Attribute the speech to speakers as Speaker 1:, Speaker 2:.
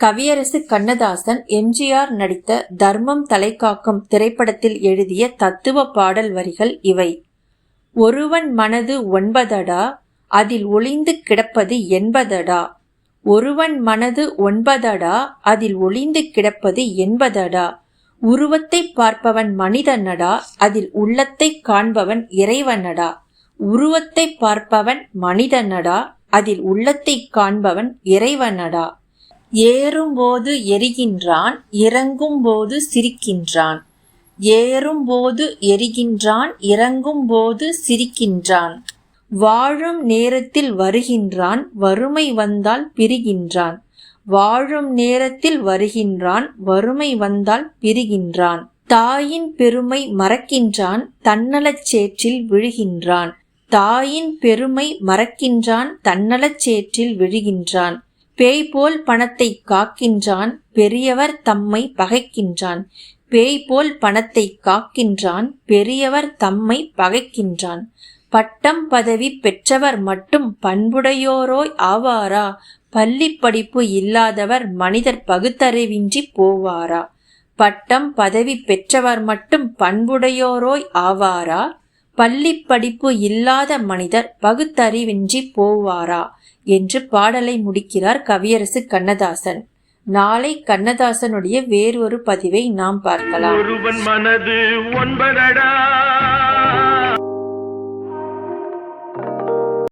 Speaker 1: கவியரசு கண்ணதாசன் எம்ஜிஆர் நடித்த தர்மம் தலைகாக்கும் திரைப்படத்தில் எழுதிய தத்துவ பாடல் வரிகள் இவை. ஒருவன் மனது ஒன்பதடா அதில் ஒளிந்து கிடப்பது எண்பதடா ஒருவன் மனது ஒன்பதடா அதில் ஒளிந்து கிடப்பது எண்பதடா உருவத்தை பார்ப்பவன் மனிதனடா அதில் உள்ளத்தை காண்பவன் இறைவனடா. உருவத்தை பார்ப்பவன் மனிதனடா அதில் உள்ளத்தை காண்பவன் இறைவனடா. ஏறும்போது எரிகின்றான் இறங்கும்போது சிரிக்கின்றான். ஏறும்போது எரிகின்றான் இறங்கும்போது சிரிக்கின்றான். வாழும் நேரத்தில் வருகின்றான் வறுமை வந்தால் பிரிகின்றான். வாழும் நேரத்தில் வருகின்றான் வறுமை வந்தால் பிரிகின்றான். தாயின் பெருமை மறக்கின்றான் தன்னலச் சேற்றில் விழுகின்றான். தாயின் பெருமை மறக்கின்றான் தன்னலச் சேற்றில் விழுகின்றான். பேய் போல் பணத்தை காக்கின்றான் பெரியவர் தம்மை பகைக்கின்றான். பேய் போல் பணத்தை காக்கின்றான் பெரியவர் தம்மை பகைக்கின்றான். பட்டம் பதவி பெற்றவர் மட்டும் பண்புடையோரோய் ஆவாரா? பள்ளி படிப்பு இல்லாதவர் மனிதர் பகுத்தறிவின்றி போவாரா? பட்டம் பதவி பெற்றவர் மட்டும் பண்புடையோரோய் ஆவாரா? பள்ளி படிப்பு இல்லாத மனிதர் பகுத்தறிவின்றி போவாரா? என்று பாடலை முடிக்கிறார் கவியரசு கண்ணதாசன். நாளை கண்ணதாசனுடைய வேறொரு பதிவை நாம் பார்க்கலாம்.
Speaker 2: ஒருவன் மனது ஒன்பதடா